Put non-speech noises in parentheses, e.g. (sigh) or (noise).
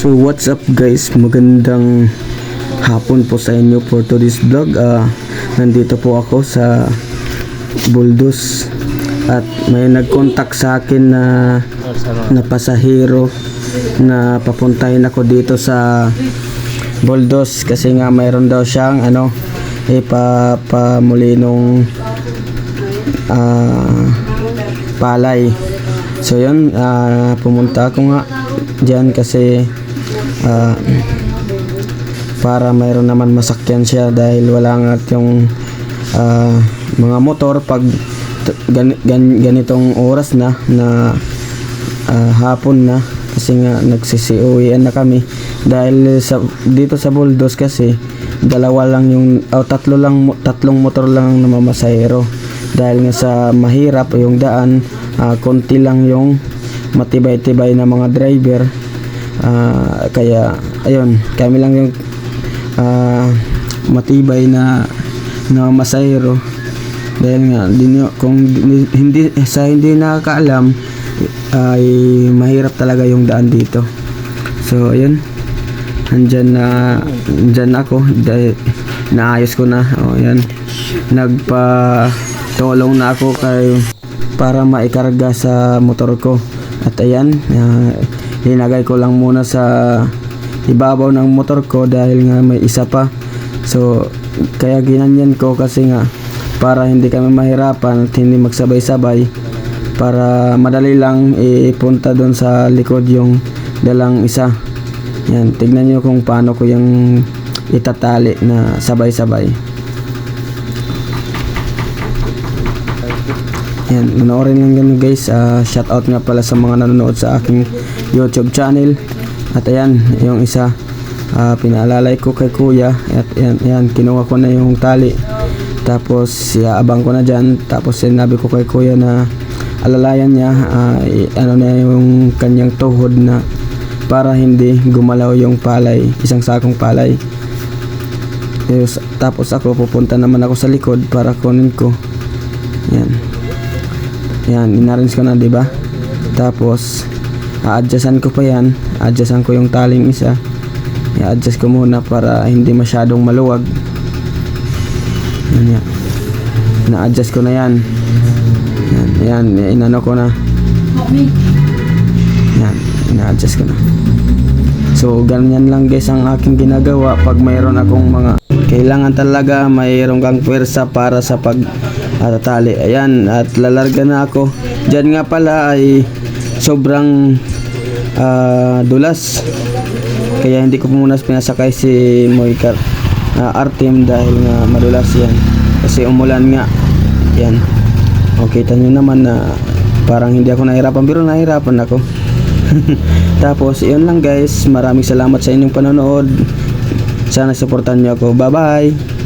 So what's up guys, magandang hapon po sa inyo for today's vlog. Ah, nandito po ako sa Buldos at may nag-contact sa akin na na pasahero na papuntahin ako dito sa Buldos kasi nga mayroon daw siyang ano ipapamulinong ah palay. So yun, ah, pumunta ako nga diyan kasi ah, para mayroon naman masakyan siya dahil wala nga yung ah, mga motor pag gan, gan- ganitong oras na na ah, hapon na. Kasi nga nagsisiuwian na kami. Dahil sa dito sa Buldos kasi dalawa lang yung o tatlo lang tatlong motor lang ang namamasahero dahil nga sa mahirap yung daan ah, konti lang yung matibay-tibay na mga driver Ah, kaya ayun kami lang yung ah, matibay na na masahero dahil nga din kung di- hindi sa hindi nakakaalam ay mahirap talaga yung daan dito. So ayun andyan na andyan ako dahil naayos ko na. O yan nagpa tulong na ako kay para maikarga sa motor ko. At ayan ah, linagay ko lang muna sa ibabaw ng motor ko dahil nga may isa pa. So kaya ginanyan ko kasi nga para hindi kami mahirapan at hindi magsabay-sabay para madali lang ipunta doon sa likod yung dalang isa. Yan tignan nyo kung paano ko yung itatali na sabay-sabay yan manoorin lang yan guys. Ah, shout out nga pala sa mga nanonood sa aking youtube channel. At ayan yung isa ah, pinaalalay ko kay kuya. At yan, yan kinuha ko na yung tali. Tapos iaabang ko na dyan. Tapos sinabi ko kay kuya na alalayan niya i- ano na yung kanyang tuhod na para hindi gumalaw yung palay isang sakong palay. Tapos- tapos ako pupunta naman ako sa likod para kunin ko. Yan yan inarrange ko na di ba? Tapos a-adjustan ko pa yan. Adjustan ko yung taling isa. I-adjust ko muna para hindi masyadong maluwag. Yan yan. Na-adjust ko na yan. Yan, yan inano ko na. Yan ina-adjust ko na. So ganyan lang guys ang aking ginagawa pag mayroon akong mga kailangan talaga mayroon kang pwersa para sa pag atatali ayan at lalarga na ako. Dyan nga pala ay sobrang ah, dulas. Kaya hindi ko muna pinasakay si Moikar uh, Artem dahil nga madulas yan. Kasi umulan nga. Yan o kita nyo naman na parang hindi ako nahirapan. Pero nahirapan ako. (laughs) Tapos yun lang guys. Maraming salamat sa inyong panonood sana supportan nyo ako. Bye bye